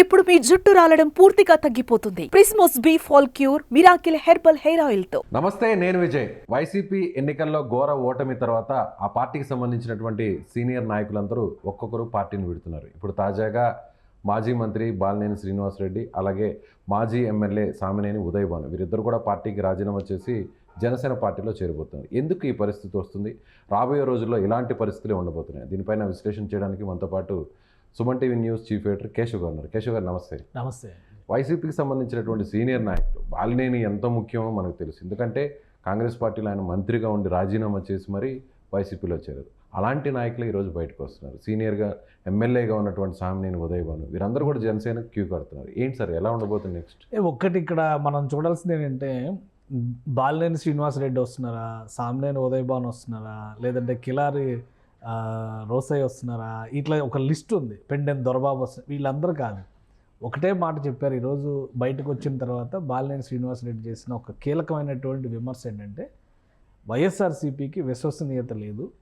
ఇప్పుడు మీ జుట్టు రాలడం పూర్తిగా తగ్గిపోతుంది. ప్రిస్మోస్ B fall cure miracle herbal hair ఆయిల్తో నమస్తే నేను విజయ్. వైసీపీ ఎన్నికల్లో ఘోర ఓటమి తర్వాత ఆ పార్టీకి సంబంధించినటువంటి సీనియర్ నాయకులందరూ ఒక్కొక్కరు పార్టీని విడుతున్నారు. ఇప్పుడు తాజాగా మాజీ మంత్రి బాలినేని శ్రీనివాసరెడ్డి అలాగే మాజీ ఎమ్మెల్యే సామినేని ఉదయ్ భాను వీరిద్దరు కూడా పార్టీకి రాజీనామా చేసి జనసేన పార్టీలో చేరిపోతున్నారు ఎందుకు ఈ పరిస్థితి వస్తుంది? రాబోయే రోజుల్లో ఇలాంటి పరిస్థితులే ఉండబోతున్నాయి. దీనిపైన విశ్లేషణ చేయడానికి మనతో పాటు Suman TV news chief editor Keshav గారు ఉన్నారు. కేశవ్ గారు నమస్తే. నమస్తే. వైసీపీకి సంబంధించినటువంటి సీనియర్ నాయకులు బాలినేని ఎంత ముఖ్యమో మనకు తెలుసు. ఎందుకంటే కాంగ్రెస్ పార్టీలో ఆయన మంత్రిగా ఉండి రాజీనామా చేసి మరీ వైసీపీలో చేరారు. అలాంటి నాయకులు ఈరోజు బయటకు వస్తున్నారు. సీనియర్గా ఎమ్మెల్యేగా ఉన్నటువంటి సామినేని ఉదయ్ భాను వీరందరూ కూడా జనసేన క్యూ కడుతున్నారు. ఏంటి సార్ ఎలా ఉండబోతుంది నెక్స్ట్? ఒక్కటి ఇక్కడ మనం చూడాల్సింది ఏంటంటే బాలినేని శ్రీనివాసరెడ్డి వస్తున్నారా? సామినేని ఉదయ్ భాన్ వస్తున్నారా? లేదంటే కిలారి రోసయ్య వస్తున్నారా? ఇట్లా ఒక లిస్ట్ ఉంది. పెండెన్ దొరబాబు వస్తున్నారు వీళ్ళందరూ కాదు. ఒకటే మాట చెప్పారు ఈరోజు బయటకు వచ్చిన తర్వాత బాలినేని శ్రీనివాసరెడ్డి చేసిన ఒక కీలకమైనటువంటి విమర్శ ఏంటంటే వైఎస్ఆర్సీపీకి విశ్వసనీయత లేదు.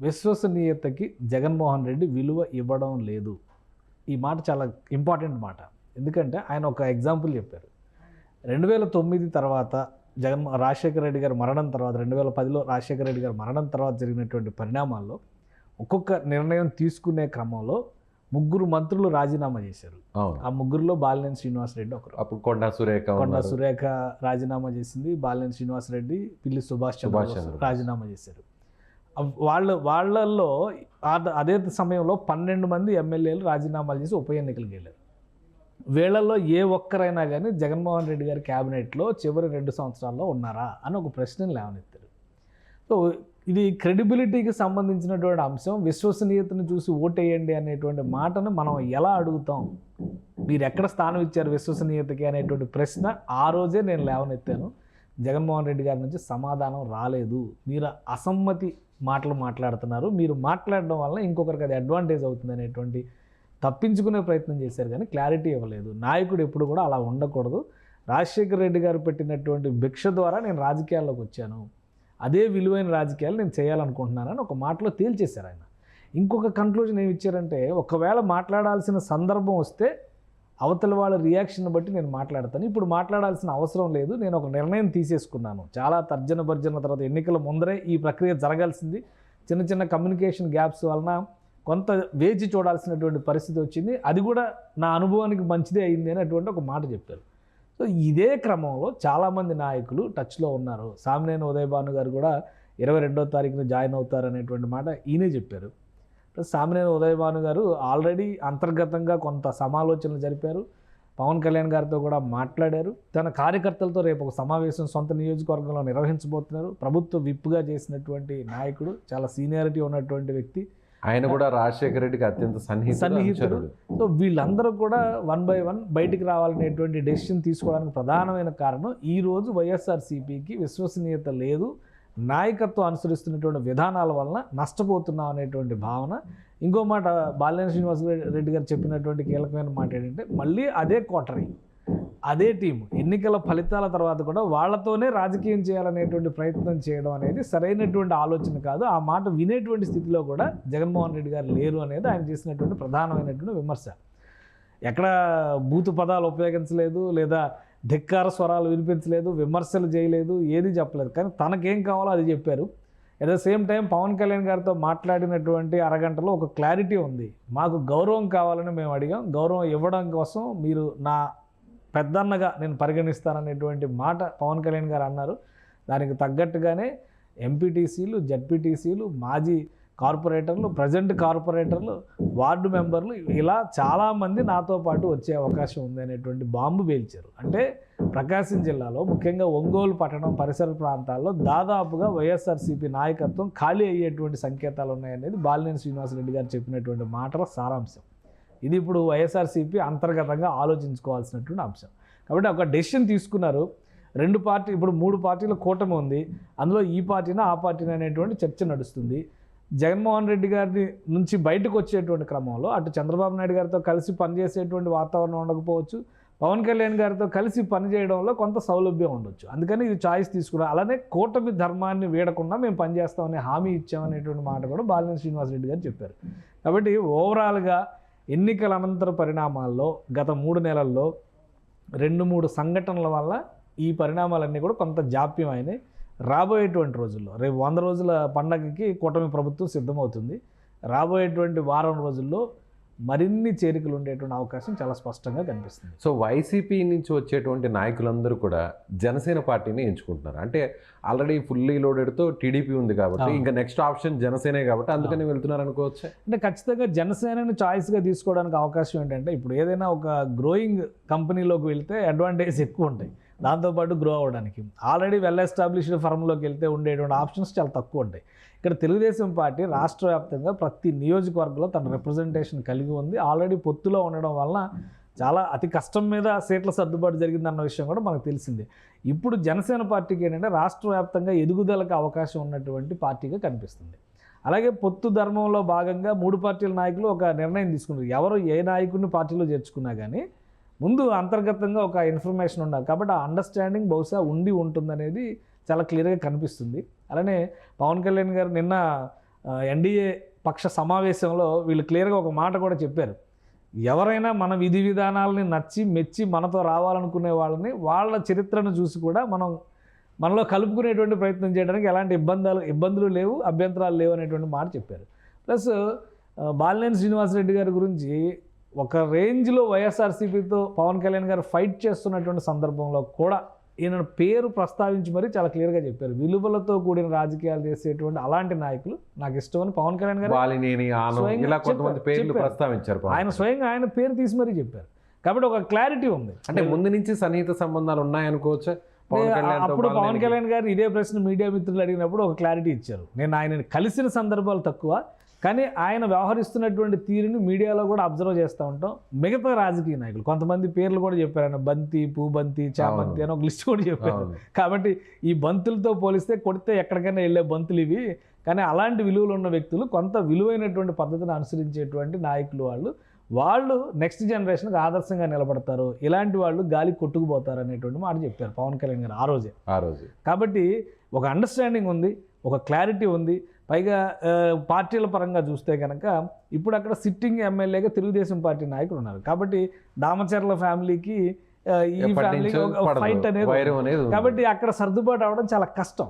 విశ్వసనీయతకి జగన్మోహన్ రెడ్డి విలువ ఇవ్వడం లేదు. ఈ మాట చాలా ఇంపార్టెంట్ మాట. ఎందుకంటే ఆయన ఒక ఎగ్జాంపుల్ చెప్పారు. రెండు వేల తొమ్మిది తర్వాత జగన్ రాజశేఖర రెడ్డి గారి మరణం తర్వాత రెండు వేల పదిలో రాజశేఖర రెడ్డి గారి మరణం తర్వాత జరిగినటువంటి పరిణామాల్లో ఒక్కొక్క నిర్ణయం తీసుకునే క్రమంలో ముగ్గురు మంత్రులు రాజీనామా చేశారు. ఆ ముగ్గురులో బాలినేని శ్రీనివాసరెడ్డి ఒకరు. అప్పుడు కొండా సురేఖ కొండ. సురేఖ రాజీనామా చేసింది బాలినేని శ్రీనివాసరెడ్డి పిల్లి సుభాష్ చంద్రబోస్. రాజీనామా చేశారు. వాళ్ళ వాళ్ళల్లో అదే సమయంలో పన్నెండు మంది ఎమ్మెల్యేలు రాజీనామాలు చేసి ఉప ఎన్నికలకు వెళ్ళారు. వీళ్ళల్లో ఏ ఒక్కరైనా కానీ జగన్మోహన్ రెడ్డి గారి క్యాబినెట్లో చివరి రెండు సంవత్సరాల్లో ఉన్నారా అని ఒక ప్రశ్నను లేవనెత్తారు. సో ఇది క్రెడిబిలిటీకి సంబంధించినటువంటి అంశం. విశ్వసనీయతను చూసి ఓటేయండి అనేటువంటి మాటను మనం ఎలా అడుగుతాం? మీరు ఎక్కడ స్థానం ఇచ్చారు విశ్వసనీయతకి అనేటువంటి ప్రశ్న ఆ రోజే నేను లేవనెత్తాను. జగన్మోహన్ రెడ్డి గారి నుంచి సమాధానం రాలేదు. మీరు అసమ్మతి మాటలు మాట్లాడుతున్నారు. మీరు మాట్లాడడం వల్ల ఇంకొకరికి అది అడ్వాంటేజ్ అవుతుంది అనేటువంటి తప్పించుకునే ప్రయత్నం చేశారు కానీ క్లారిటీ ఇవ్వలేదు. నాయకుడు ఎప్పుడు కూడా అలా ఉండకూడదు. రాజశేఖర రెడ్డి గారు పెట్టినటువంటి భిక్ష ద్వారా నేను రాజకీయాల్లోకి వచ్చాను. అదే విలువైన రాజకీయాలు నేను చేయాలనుకుంటున్నానని ఒక మాటలో తేల్చేశారు ఆయన. ఇంకొక కన్క్లూజన్ ఏమి ఇచ్చారంటే ఒకవేళ మాట్లాడాల్సిన సందర్భం వస్తే అవతల వాళ్ళ రియాక్షన్ బట్టి నేను మాట్లాడతాను. ఇప్పుడు మాట్లాడాల్సిన అవసరం లేదు. నేను ఒక నిర్ణయం తీసేసుకున్నాను. చాలా తర్జన భర్జన తర్వాత ఎన్నికల ముందరే ఈ ప్రక్రియ జరగాల్సింది. చిన్న చిన్న కమ్యూనికేషన్ గ్యాప్స్ వలన కొంత వేచి చూడాల్సినటువంటి పరిస్థితి వచ్చింది. అది కూడా నా అనుభవానికి మంచిదే అయింది అనేటువంటి ఒక మాట చెప్పారు. సో ఇదే క్రమంలో చాలామంది నాయకులు టచ్లో ఉన్నారు. సామినేని ఉదయభాను గారు కూడా ఇరవై రెండో తారీఖున జాయిన్ అవుతారు అనేటువంటి మాట ఈయనే చెప్పారు. సామినేని ఉదయభాను గారు ఆల్రెడీ అంతర్గతంగా కొంత సమాలోచనలు జరిపారు. పవన్ కళ్యాణ్ గారితో కూడా మాట్లాడారు. తన కార్యకర్తలతో రేపు ఒక సమావేశం సొంత నియోజకవర్గంలో నిర్వహించబోతున్నారు. ప్రభుత్వ విప్పుగా చేసినటువంటి నాయకుడు చాలా సీనియారిటీ ఉన్నటువంటి వ్యక్తి. ఆయన కూడా రాజశేఖర రెడ్డికి అత్యంత సన్నిహితుడు సన్నిహితుడు. సో వీళ్ళందరూ కూడా వన్ బై వన్ బయటికి రావాలనేటువంటి డెసిషన్ తీసుకోవడానికి ప్రధానమైన కారణం ఈ రోజు వైఎస్ఆర్సీపీకి విశ్వసనీయత లేదు. నాయకత్వం అనుసరిస్తున్నటువంటి విధానాల వలన నష్టపోతున్నాం అనేటువంటి భావన. ఇంకో మాట బాలినేని శ్రీనివాస రెడ్డి గారు చెప్పినటువంటి కీలకమైన మాట ఏంటంటే మళ్ళీ అదే కోటరీ. అదే టీము ఎన్నికల ఫలితాల తర్వాత కూడా వాళ్ళతోనే రాజకీయం చేయాలనేటువంటి ప్రయత్నం చేయడం అనేది సరైనటువంటి ఆలోచన కాదు. ఆ మాట వినేటువంటి స్థితిలో కూడా జగన్మోహన్ రెడ్డి గారు లేరు అనేది ఆయన చేసినటువంటి ప్రధానమైనటువంటి విమర్శ. ఎక్కడ బూతు పదాలు ఉపయోగించలేదు లేదా ధిక్కార స్వరాలు వినిపించలేదు విమర్శలు చేయలేదు ఏది చెప్పలేదు. కానీ తనకేం కావాలో అది చెప్పారు. At the same time Pawan Kalyan గారితో మాట్లాడినటువంటి అరగంటలో ఒక క్లారిటీ ఉంది. మాకు గౌరవం కావాలని మేము అడిగాం. గౌరవం ఇవ్వడం కోసం మీరు నా పెద్దన్నగా నేను పరిగణిస్తాననేటువంటి మాట పవన్ కళ్యాణ్ గారు అన్నారు. దానికి తగ్గట్టుగానే ఎంపీటీసీలు జడ్పీటీసీలు మాజీ కార్పొరేటర్లు ప్రజెంట్ కార్పొరేటర్లు వార్డు మెంబర్లు ఇలా చాలామంది నాతో పాటు వచ్చే అవకాశం ఉంది అనేటువంటి బాంబు పేల్చారు. అంటే ప్రకాశం జిల్లాలో ముఖ్యంగా ఒంగోలు పట్టణం పరిసర ప్రాంతాల్లో దాదాపుగా వైఎస్ఆర్సీపీ నాయకత్వం ఖాళీ అయ్యేటువంటి సంకేతాలు ఉన్నాయనేది బాలినేని శ్రీనివాసరెడ్డి గారు చెప్పినటువంటి మాటల సారాంశం. ఇది ఇప్పుడు వైఎస్ఆర్సీపీ అంతర్గతంగా ఆలోచించుకోవాల్సినటువంటి అంశం. కాబట్టి ఒక డెసిషన్ తీసుకున్నారు. రెండు పార్టీ ఇప్పుడు మూడు పార్టీల కూటమి ఉంది. అందులో ఈ పార్టీనా ఆ పార్టీనా అనేటువంటి చర్చ నడుస్తుంది. జగన్మోహన్ రెడ్డి గారి నుంచి బయటకు వచ్చేటువంటి క్రమంలో అటు చంద్రబాబు నాయుడు గారితో కలిసి పనిచేసేటువంటి వాతావరణం ఉండకపోవచ్చు. పవన్ కళ్యాణ్ గారితో కలిసి పనిచేయడంలో కొంత సౌలభ్యం ఉండొచ్చు. అందుకని ఇది చాయిస్ తీసుకున్నారు. అలానే కూటమి ధర్మాన్ని వీడకుండా మేము పనిచేస్తామనే హామీ ఇచ్చామనేటువంటి మాట కూడా బాలినేని శ్రీనివాసరెడ్డి గారు చెప్పారు. కాబట్టి ఓవరాల్గా ఎన్నికల అనంతర పరిణామాల్లో గత మూడు నెలల్లో రెండు మూడు సంఘటనల వల్ల ఈ పరిణామాలన్నీ కూడా కొంత జాప్యం అయినాయి రాబోయేటువంటి రోజుల్లో రేపు వంద రోజుల పండగకి కూటమి ప్రభుత్వం సిద్ధమవుతుంది. రాబోయేటువంటి వారం రోజుల్లో మరిన్ని చేరికలు ఉండేటువంటి అవకాశం చాలా స్పష్టంగా కనిపిస్తుంది. సో వైసీపీ నుంచి వచ్చేటువంటి నాయకులందరూ కూడా జనసేన పార్టీని ఎంచుకుంటున్నారు. అంటే ఆల్రెడీ ఫుల్లీ లోడెడ్తో టీడీపీ ఉంది కాబట్టి. ఇంకా నెక్స్ట్ ఆప్షన్ జనసేనే కాబట్టి అందుకని వెళ్తున్నారు అనుకోవచ్చు? అంటే ఖచ్చితంగా జనసేనని చాయిస్గా తీసుకోవడానికి అవకాశం ఏంటంటే ఇప్పుడు ఏదైనా ఒక గ్రోయింగ్ కంపెనీలోకి వెళ్తే అడ్వాంటేజ్ ఎక్కువ ఉంటాయి. దాంతోపాటు గ్రో అవ్వడానికి. ఆల్రెడీ వెల్ ఎస్టాబ్లిష్డ్ ఫర్మ్లోకి వెళ్తే ఉండేటువంటి ఆప్షన్స్ చాలా తక్కువ ఉంటాయి. ఇక్కడ తెలుగుదేశం పార్టీ రాష్ట్ర వ్యాప్తంగా ప్రతి నియోజకవర్గంలో తన రిప్రజెంటేషన్ కలిగి ఉంది. ఆల్రెడీ పొత్తులో ఉండడం వలన చాలా అతి కష్టం మీద సీట్ల సర్దుబాటు జరిగిందన్న విషయం కూడా మనకు తెలిసిందే. ఇప్పుడు జనసేన పార్టీకి ఏంటంటే రాష్ట్ర వ్యాప్తంగా ఎదుగుదలకు అవకాశం ఉన్నటువంటి పార్టీగా కనిపిస్తుంది. అలాగే పొత్తు ధర్మంలో భాగంగా మూడు పార్టీల నాయకులు ఒక నిర్ణయం తీసుకున్నారు. ఎవరు ఏ నాయకుడిని పార్టీలో చేర్చుకున్నా కానీ ముందు అంతర్గతంగా ఒక ఇన్ఫర్మేషన్ ఉండాలి. కాబట్టి ఆ అండర్స్టాండింగ్ బహుశా ఉండి ఉంటుందనేది చాలా క్లియర్గా కనిపిస్తుంది. అలానే పవన్ కళ్యాణ్ గారు నిన్న ఎన్డీఏ పక్ష సమావేశంలో వీళ్ళు క్లియర్గా ఒక మాట కూడా చెప్పారు. ఎవరైనా మన విధి విధానాలని నచ్చి మెచ్చి మనతో రావాలనుకునే వాళ్ళని వాళ్ళ చరిత్రను చూసి కూడా మనం మనలో కలుపుకునేటువంటి ప్రయత్నం చేయడానికి ఎలాంటి ఇబ్బందులు ఇబ్బందులు లేవు అభ్యంతరాలు లేవు అనేటువంటి మాట చెప్పారు. ప్లస్ బాలినేని శ్రీనివాసరెడ్డి గారి గురించి ఒక రేంజ్లో వైఎస్ఆర్సీపీతో పవన్ కళ్యాణ్ గారు ఫైట్ చేస్తున్నటువంటి సందర్భంలో కూడా ఈయన పేరు ప్రస్తావించి మరీ చాలా క్లియర్గా చెప్పారు. విలువలతో కూడిన రాజకీయాలు చేసేటువంటి అలాంటి నాయకులు నాకు ఇష్టమని పవన్ కళ్యాణ్ గారు. ప్రస్తావించారు. ఆయన స్వయంగా ఆయన పేరు తీసి మరీ చెప్పారు. కాబట్టి ఒక క్లారిటీ ఉంది. అంటే ముందు నుంచి సన్నిహిత సంబంధాలు ఉన్నాయనుకోవచ్చా? అప్పుడు పవన్ కళ్యాణ్ గారు ఇదే ప్రశ్న మీడియా మిత్రులు అడిగినప్పుడు ఒక క్లారిటీ ఇచ్చారు. నేను ఆయనని కలిసిన సందర్భాలు తక్కువ. కానీ ఆయన వ్యవహరిస్తున్నటువంటి తీరుని మీడియాలో కూడా అబ్జర్వ్ చేస్తూ ఉంటాం. మిగతా రాజకీయ నాయకులు కొంతమంది పేర్లు కూడా చెప్పారు ఆయన బంతి పూబంతి చామంతి అని ఒక లిస్ట్ కూడా చెప్పారు. కాబట్టి ఈ బంతులతో పోలిస్తే కొడితే ఎక్కడికైనా వెళ్ళే బంతులు ఇవి. కానీ అలాంటి విలువలు ఉన్న వ్యక్తులు కొంత విలువైనటువంటి పద్ధతిని అనుసరించేటువంటి నాయకులు వాళ్ళు. వాళ్ళు నెక్స్ట్ జనరేషన్కి ఆదర్శంగా నిలబడతారు. ఇలాంటి వాళ్ళు గాలి కొట్టుకుపోతారు అనేటువంటి మాట చెప్పారు పవన్ కళ్యాణ్ గారు ఆ రోజే. ఆ రోజు. కాబట్టి ఒక అండర్స్టాండింగ్ ఉంది ఒక క్లారిటీ ఉంది. పైగా పార్టీల పరంగా చూస్తే కనుక ఇప్పుడు అక్కడ సిట్టింగ్ ఎమ్మెల్యేగా తెలుగుదేశం పార్టీ నాయకులు ఉన్నారు. కాబట్టి దామచర్ల ఫ్యామిలీకి ఈ ఫ్యామిలీకి. ఫైట్ అనేది. కాబట్టి అక్కడ సర్దుబాటు అవడం చాలా కష్టం.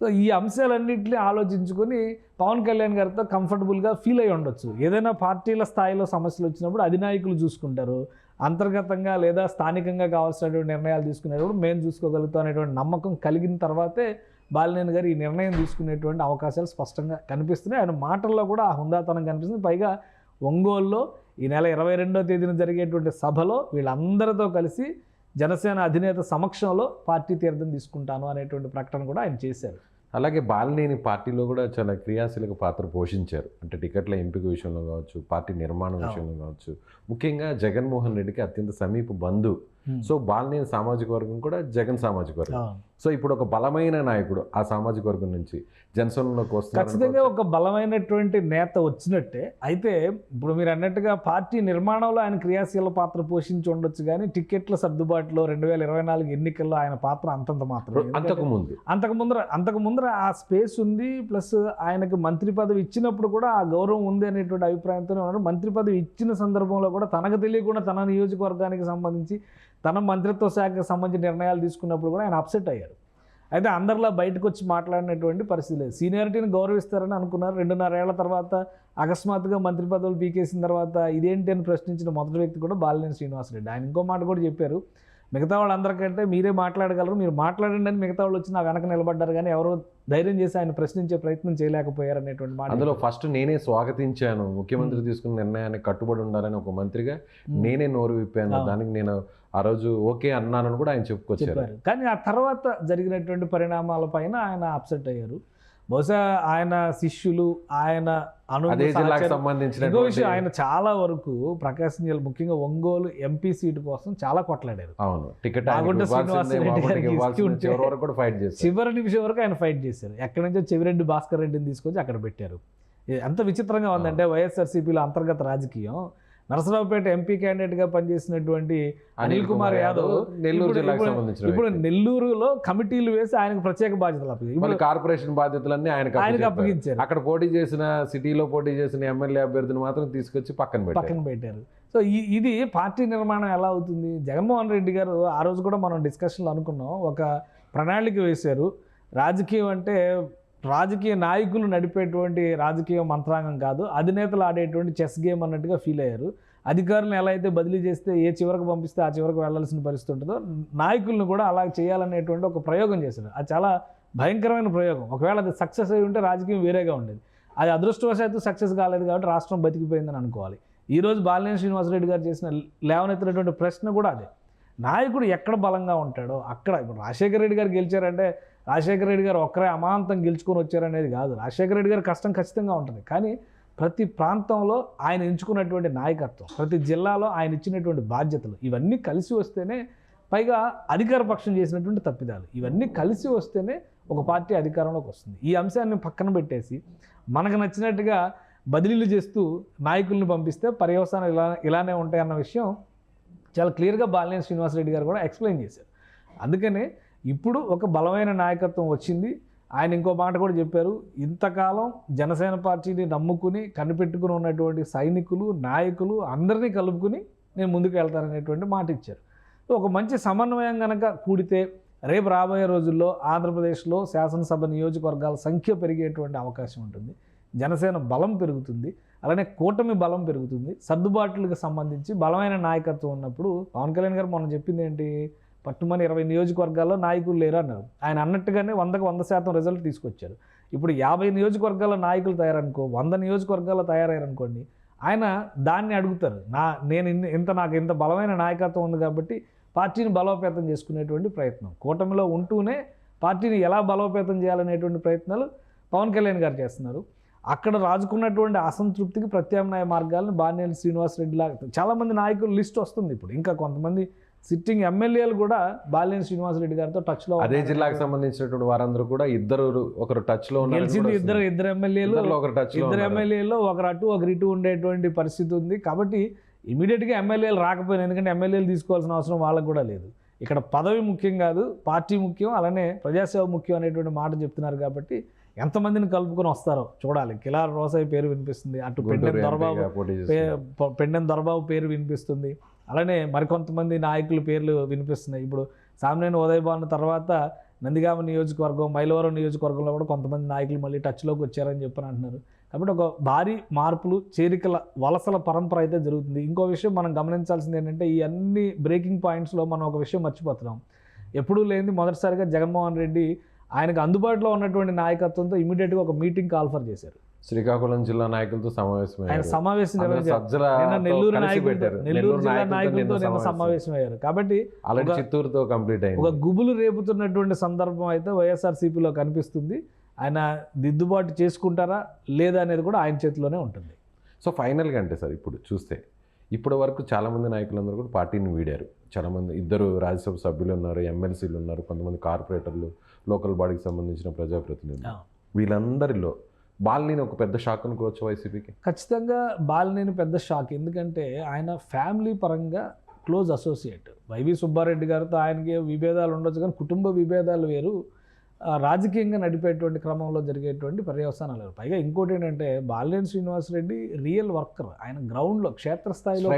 సో ఈ అంశాలన్నింటినీ ఆలోచించుకొని పవన్ కళ్యాణ్ గారితో కంఫర్టబుల్గా ఫీల్ అయి ఉండొచ్చు. ఏదైనా పార్టీల స్థాయిలో సమస్యలు వచ్చినప్పుడు అధినాయకులు చూసుకుంటారు. అంతర్గతంగా లేదా స్థానికంగా కావాల్సినటువంటి నిర్ణయాలు తీసుకునేటప్పుడు మేము చూసుకోగలుగుతాం అనేటువంటి నమ్మకం కలిగిన తర్వాతే బాలినేని గారు ఈ నిర్ణయం తీసుకునేటువంటి అవకాశాలు స్పష్టంగా కనిపిస్తున్నాయి. ఆయన మాటల్లో కూడా ఆ హుందాతనం కనిపిస్తుంది. పైగా ఒంగోలులో ఈ నెల ఇరవై రెండో తేదీన జరిగేటువంటి సభలో వీళ్ళందరితో కలిసి జనసేన అధినేత సమక్షంలో పార్టీ తీర్థం తీసుకుంటాను అనేటువంటి ప్రకటన కూడా ఆయన చేశారు. అలాగే బాలినేని పార్టీలో కూడా చాలా క్రియాశీలక పాత్ర పోషించారు. అంటే టికెట్ల ఎంపిక విషయంలో కావచ్చు పార్టీ నిర్మాణం విషయంలో కావచ్చు. ముఖ్యంగా జగన్మోహన్ రెడ్డికి అత్యంత సమీప బంధు సో బాలినేని సామాజిక వర్గం కూడా జగన్ సామాజిక వర్గం. సో ఇప్పుడు ఒక బలమైన నాయకుడు ఆ సామాజిక వర్గం నుంచి జనసేనలోకి ఖచ్చితంగా వస్తున్నారు ఒక బలమైనటువంటి నేత వచ్చినట్టే. అయితే ఇప్పుడు మీరు అన్నట్టుగా పార్టీ నిర్మాణంలో ఆయన క్రియాశీల పాత్ర పోషించి ఉండొచ్చు కానీ టికెట్ల సర్దుబాటులో రెండు వేల ఇరవై నాలుగు ఎన్నికల్లో ఆయన పాత్ర అంతంత మాత్రమే. ఎందుకంటే అంతకు ముందు. అంతకు ముందర అంతకు ముందర ఆ స్పేస్ ఉంది ప్లస్ ఆయనకు మంత్రి పదవి ఇచ్చినప్పుడు కూడా ఆ గౌరవం ఉంది అనేటువంటి అభిప్రాయంతోనే ఉన్నారు. మంత్రి పదవి ఇచ్చిన సందర్భంలో కూడా తనకు తెలియకుండా తన నియోజకవర్గానికి సంబంధించి తన మంత్రిత్వ శాఖకు సంబంధించిన నిర్ణయాలు తీసుకున్నప్పుడు కూడా ఆయన అప్సెట్ అయ్యారు. అయితే అందరిలా బయటకు వచ్చి మాట్లాడినటువంటి పరిస్థితి లేదు. సీనియారిటీని గౌరవిస్తారని అనుకున్నారు. రెండున్నర ఏళ్ళ తర్వాత అకస్మాత్తుగా మంత్రి పదవులు పీకేసిన తర్వాత ఇదేంటి అని ప్రశ్నించిన మొదటి వ్యక్తి కూడా బాలినేని శ్రీనివాసరెడ్డి. ఆయన ఇంకో మాట కూడా చెప్పారు. మిగతా వాళ్ళందరికంటే మీరే మాట్లాడగలరు. మీరు మాట్లాడండి అని మిగతా వాళ్ళు వచ్చి నా వెనక నిలబడ్డారు. కానీ ఎవరో ధైర్యం చేసి ఆయన ప్రశ్నించే ప్రయత్నం చేయలేకపోయారు అనేటువంటి మాట అందులో ఫస్ట్ నేనే స్వాగతించాను. ముఖ్యమంత్రి తీసుకున్న నిర్ణయానికి కట్టుబడి ఉండాలని ఒక మంత్రిగా నేనే నోరు విప్పాను. దానికి నేను ఆ రోజు ఓకే అన్నానని కూడా ఆయన చెప్పుకొచ్చారు. కానీ ఆ తర్వాత జరిగినటువంటి పరిణామాల పైన ఆయన అప్సెట్ అయ్యారు. బహుశా ఆయన శిష్యులు ఆయన ఇంకో సంబంధించిన విషయం ఆయన చాలా వరకు ప్రకాశం జిల్లా ముఖ్యంగా ఒంగోలు ఎంపీ సీటు కోసం చాలా కొట్లాడారు. అవును. టికెట్ చివరి నిమిషం వరకు ఆయన ఫైట్ చేశారు. ఎక్కడి నుంచో చెవిరెడ్డి భాస్కర్ రెడ్డిని తీసుకొచ్చి అక్కడ పెట్టారు. ఎంత విచిత్రంగా ఉందంటే వైఎస్ఆర్సీపీలో అంతర్గత రాజకీయం. నరసరావుపేట ఎంపీ క్యాండిడేట్గా పనిచేసినటువంటి అనిల్ కుమార్ యాదవ్ నెల్లూరు జిల్లాకు ఇప్పుడు- సంబంధించిన ఇప్పుడు. నెల్లూరులో కమిటీలు వేసి ఆయనకు ప్రత్యేక బాధ్యతలు అప్పగించారు. కార్పొరేషన్ బాధ్యతలన్నీ ఆయనకు ఆయనకు. అప్పగించారు అక్కడ పోటీ చేసిన సిటీలో పోటీ చేసిన ఎమ్మెల్యే అభ్యర్థిని మాత్రం తీసుకొచ్చి పక్కన పక్కన పెట్టారు సో ఈ- ఇది పార్టీ నిర్మాణం ఎలా అవుతుంది జగన్మోహన్ రెడ్డి గారు ఆ రోజు కూడా మనం డిస్కషన్లో అనుకున్నాం ఒక ప్రణాళిక వేశారు రాజకీయం అంటే రాజకీయ నాయకులు నడిపేటువంటి రాజకీయ మంత్రాంగం కాదు అధినేతలు ఆడేటువంటి చెస్ గేమ్ అన్నట్టుగా ఫీల్ అయ్యారు. అధికారులను ఎలా అయితే బదిలీ చేస్తే ఏ చివరకు పంపిస్తే ఆ చివరకు వెళ్ళాల్సిన పరిస్థితి ఉంటుందో నాయకులను కూడా అలా చేయాలనేటువంటి ఒక ప్రయోగం చేశారు. అది చాలా భయంకరమైన ప్రయోగం. ఒకవేళ అది సక్సెస్ అయి ఉంటే రాజకీయం వేరేగా ఉండేది. అది అదృష్టవశాత్తు సక్సెస్ కాలేదు కాబట్టి రాష్ట్రం బతికిపోయిందని అనుకోవాలి. ఈరోజు బాలినేని శ్రీనివాసరెడ్డి గారు చేసిన లేవనెత్తినటువంటి ప్రశ్న కూడా అదే. నాయకుడు ఎక్కడ బలంగా ఉంటాడో అక్కడ. ఇప్పుడు రాజశేఖర రెడ్డి గారు గెలిచారంటే రాజశేఖర రెడ్డి గారు ఒక్కరే అమాంతం గెలుచుకొని వచ్చారనేది కాదు. రాజశేఖర రెడ్డి గారు కష్టం ఖచ్చితంగా ఉంటుంది. కానీ ప్రతి ప్రాంతంలో ఆయన ఎంచుకున్నటువంటి నాయకత్వం ప్రతి జిల్లాలో ఆయన ఇచ్చినటువంటి బాధ్యతలు ఇవన్నీ కలిసి వస్తేనే పైగా అధికార పక్షం చేసినటువంటి తప్పిదాలు ఇవన్నీ కలిసి వస్తేనే ఒక పార్టీ అధికారంలోకి వస్తుంది. ఈ అంశాన్ని పక్కన పెట్టేసి మనకు నచ్చినట్టుగా బదిలీలు చేస్తూ నాయకుల్ని పంపిస్తే పర్యవసానం ఇలా ఇలానే ఉంటాయన్న విషయం చాలా క్లియర్గా బాలినేని శ్రీనివాసరెడ్డి గారు కూడా ఎక్స్ప్లెయిన్ చేశారు. అందుకనే ఇప్పుడు ఒక బలమైన నాయకత్వం వచ్చింది. ఆయన ఇంకో మాట కూడా చెప్పారు. ఇంతకాలం జనసేన పార్టీని నమ్ముకుని కనిపెట్టుకుని ఉన్నటువంటి సైనికులు నాయకులు అందరినీ కలుపుకుని నేను ముందుకు వెళ్తాననేటువంటి మాట ఇచ్చారు. ఒక మంచి సమన్వయం కనుక కూడితే రేపు రాబోయే రోజుల్లో ఆంధ్రప్రదేశ్లో శాసనసభ నియోజకవర్గాల సంఖ్య పెరిగేటువంటి అవకాశం ఉంటుంది. జనసేన బలం పెరుగుతుంది. అలానే కూటమి బలం పెరుగుతుంది. సర్దుబాట్లకు సంబంధించి బలమైన నాయకత్వం ఉన్నప్పుడు పవన్ కళ్యాణ్ గారు మొన్న చెప్పింది ఏంటి? పట్టుమని ఇరవై నియోజకవర్గాల్లో నాయకులు లేరు అన్నారు. ఆయన అన్నట్టుగానే వందకు వంద శాతం రిజల్ట్ తీసుకొచ్చారు. ఇప్పుడు యాభై నియోజకవర్గాల నాయకులు తయారనుకో వంద నియోజకవర్గాల్లో తయారయ్యారనుకోండి ఆయన దాన్ని అడుగుతారు. నా నేను ఇంత నాకు ఇంత బలమైన నాయకత్వం ఉంది కాబట్టి పార్టీని బలోపేతం చేసుకునేటువంటి ప్రయత్నం. కూటమిలో ఉంటూనే పార్టీని ఎలా బలోపేతం చేయాలనేటువంటి ప్రయత్నాలు పవన్ కళ్యాణ్ గారు చేస్తున్నారు. అక్కడ రాజుకున్నటువంటి అసంతృప్తికి ప్రత్యామ్నాయ మార్గాలను బాలినేని శ్రీనివాసరెడ్డి లాగా చాలామంది నాయకుల లిస్ట్ వస్తుంది ఇప్పుడు. ఇంకా కొంతమంది సిట్టింగ్ ఎమ్మెల్యేలు కూడా బాలినేని శ్రీనివాసరెడ్డి గారితో టచ్లో అదే జిల్లాకు సంబంధించినటువంటి వారందరూ కూడా ఇద్దరు ఒకరు టచ్లో గెలిచింది ఇద్దరు ఇద్దరు ఎమ్మెల్యేలు ఒకరు టచ్లో ఇద్దరు. ఎమ్మెల్యేలో ఒకరు అటు ఒకరు ఇటు ఉండేటువంటి పరిస్థితి ఉంది. కాబట్టి ఇమీడియట్గా ఎమ్మెల్యేలు రాకపోయినా ఎందుకంటే ఎమ్మెల్యేలు తీసుకోవాల్సిన అవసరం వాళ్ళకు కూడా లేదు. ఇక్కడ పదవి ముఖ్యం కాదు పార్టీ ముఖ్యం అలానే ప్రజాసేవ ముఖ్యం అనేటువంటి మాట చెప్తున్నారు కాబట్టి ఎంతమందిని కలుపుకొని వస్తారో చూడాలి. కిలార్ రోసయ్య పేరు వినిపిస్తుంది. అటు పెండెం దొరబాబు పెండెం దొరబాబు పేరు వినిపిస్తుంది. అలానే మరికొంతమంది నాయకుల పేర్లు వినిపిస్తున్నాయి. ఇప్పుడు సామినేని ఉదయభాను తర్వాత నందిగామ నియోజకవర్గం మైలవరం నియోజకవర్గంలో కూడా కొంతమంది నాయకులు మళ్ళీ టచ్లోకి వచ్చారని చెప్పని అంటున్నారు. కాబట్టి ఒక భారీ మార్పులు చేరికల వలసల పరంపర అయితే జరుగుతుంది. ఇంకో విషయం మనం గమనించాల్సింది ఏంటంటే ఈ అన్ని బ్రేకింగ్ పాయింట్స్లో మనం ఒక విషయం మర్చిపోతున్నాం. ఎప్పుడూ లేనిది మొదటిసారిగా జగన్మోహన్ రెడ్డి ఆయనకు అందుబాటులో ఉన్నటువంటి నాయకత్వంతో ఇమీడియట్గా ఒక మీటింగ్ కాల్ఫర్ చేశారు. శ్రీకాకుళం జిల్లా నాయకులతో ఆయన సమావేశం నిన్న నెల్లూరు. నెల్లూరు జిల్లా నాయకులతో నిన్న సమావేశం. అయ్యారు కాబట్టి అలాగే ఒక- చిత్తూరుతో కంప్లీట్ ఒక అయింది గుబులు రేపుతున్నటువంటి సందర్భం అయితే వైఎస్ఆర్సీపీలో కనిపిస్తుంది. ఆయన దిద్దుబాటు చేసుకుంటారా లేదా అనేది కూడా ఆయన చేతిలోనే ఉంటుంది. సో ఫైనల్గా అంటే సార్ ఇప్పుడు చూస్తే ఇప్పటి వరకు చాలామంది నాయకులందరూ కూడా పార్టీని వీడారు. చాలామంది ఇద్దరు రాజ్యసభ సభ్యులు ఉన్నారు ఎమ్మెల్సీలు ఉన్నారు కొంతమంది కార్పొరేటర్లు లోకల్ బాడీకి సంబంధించిన ప్రజాప్రతినిధులు. వీళ్ళందరిలో బాలిని ఒక పెద్ద షాక్ అనుకోవచ్చు వైసీపీకి? ఖచ్చితంగా బాలినేని పెద్ద షాక్. ఎందుకంటే ఆయన ఫ్యామిలీ పరంగా క్లోజ్ అసోసియేట్. వైవి సుబ్బారెడ్డి గారితో ఆయనకి విభేదాలు ఉండొచ్చు కానీ కుటుంబ విభేదాలు వేరు. రాజకీయంగా నడిపేటువంటి క్రమంలో జరిగేటువంటి పర్యవసానాలు పైగా ఇంకోటి ఏంటంటే బాలినేని శ్రీనివాసరెడ్డి రియల్ వర్కర్. ఆయన గ్రౌండ్లో క్షేత్రస్థాయిలో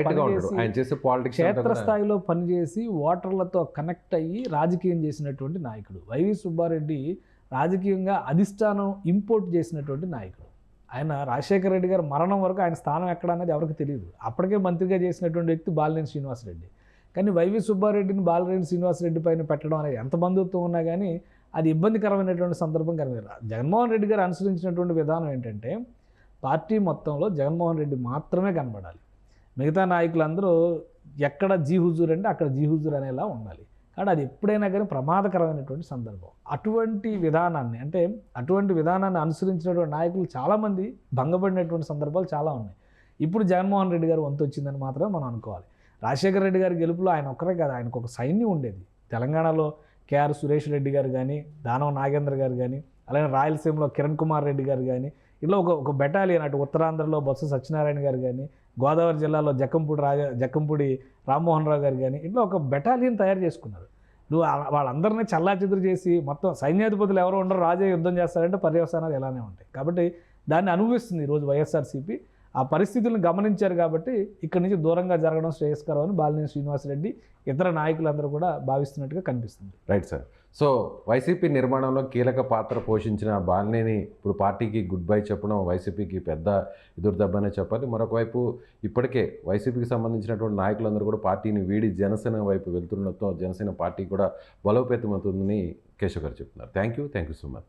క్షేత్రస్థాయిలో పనిచేసి ఓటర్లతో కనెక్ట్ అయ్యి రాజకీయం చేసినటువంటి నాయకుడు. వైవి సుబ్బారెడ్డి రాజకీయంగా అధిష్టానం ఇంపోర్ట్ చేసినటువంటి నాయకుడు. ఆయన రాజశేఖర రెడ్డి గారు మరణం వరకు ఆయన స్థానం ఎక్కడ అనేది ఎవరికి తెలియదు. అప్పటికే మంత్రిగా చేసినటువంటి వ్యక్తి బాలినేని శ్రీనివాసరెడ్డి. కానీ వైవి సుబ్బారెడ్డిని బాలినేని శ్రీనివాసరెడ్డి పైన పెట్టడం అనేది ఎంత బంధుత్వం ఉన్నా కానీ అది ఇబ్బందికరమైనటువంటి సందర్భం కనిపించారు జగన్మోహన్ రెడ్డి గారు అనుసరించినటువంటి విధానం ఏంటంటే పార్టీ మొత్తంలో జగన్మోహన్ రెడ్డి మాత్రమే కనబడాలి. మిగతా నాయకులందరూ ఎక్కడ జీ హుజూర్ అంటే అక్కడ జీ హుజూర్ అనేలా ఉండాలి. కానీ అది ఎప్పుడైనా కానీ ప్రమాదకరమైనటువంటి సందర్భం. అటువంటి విధానాన్ని అంటే అటువంటి విధానాన్ని అనుసరించినటువంటి నాయకులు చాలామంది భంగపడినటువంటి సందర్భాలు చాలా ఉన్నాయి. ఇప్పుడు జగన్మోహన్ రెడ్డి గారు వంతు వచ్చిందని మాత్రమే మనం అనుకోవాలి. రాజశేఖర రెడ్డి గారి గెలుపులో ఆయన ఒక్కరే కాదు ఆయనకు ఒక సైన్యం ఉండేది. తెలంగాణలో కేఆర్ సురేష్ రెడ్డి గారు కానీ దానవ నాగేంద్ర గారు కానీ అలాగే రాయలసీమలో కిరణ్ కుమార్ రెడ్డి గారు కానీ ఇలా ఒక ఒక బెటాలియన్ అటు ఉత్తరాంధ్రలో బొత్స సత్యనారాయణ గారు కానీ గోదావరి జిల్లాలో జక్కంపూడి రాజా జక్కంపూడి రామ్మోహన్ రావు గారు కానీ ఇట్లా ఒక బెటాలియన్ తయారు చేసుకున్నారు. నువ్వు వాళ్ళందరినీ చల్లాచెదురు చేసి మొత్తం సైన్యాధిపతులు ఎవరు ఉండరు రాజే యుద్ధం చేస్తారంటే పర్యవసానాలు ఇలానే ఉంటాయి. కాబట్టి దాన్ని అనుభవిస్తుంది ఈరోజు వైఎస్ఆర్సీపీ. ఆ పరిస్థితులను గమనించారు కాబట్టి ఇక్కడి నుంచి దూరంగా జరగడం శ్రేయస్కరం అని బాలినేని శ్రీనివాసరెడ్డి ఇతర నాయకులందరూ కూడా భావిస్తున్నట్టుగా కనిపిస్తుంది. రైట్ సార్ సో వైసీపీ నిర్మాణంలో కీలక పాత్ర పోషించిన బాలినేని ఇప్పుడు పార్టీకి గుడ్ బై చెప్పడం వైసీపీకి పెద్ద ఎదురుదెబ్బనే చెప్పాలి. మరొక వైపు ఇప్పటికే వైసీపీకి సంబంధించినటువంటి నాయకులందరూ కూడా పార్టీని వీడి జనసేన వైపు వెళ్తుండటంతో జనసేన పార్టీ కూడా బలోపేతమవుతుందని కేశవ్ గారు చెప్తున్నారు. Thank you thank you so much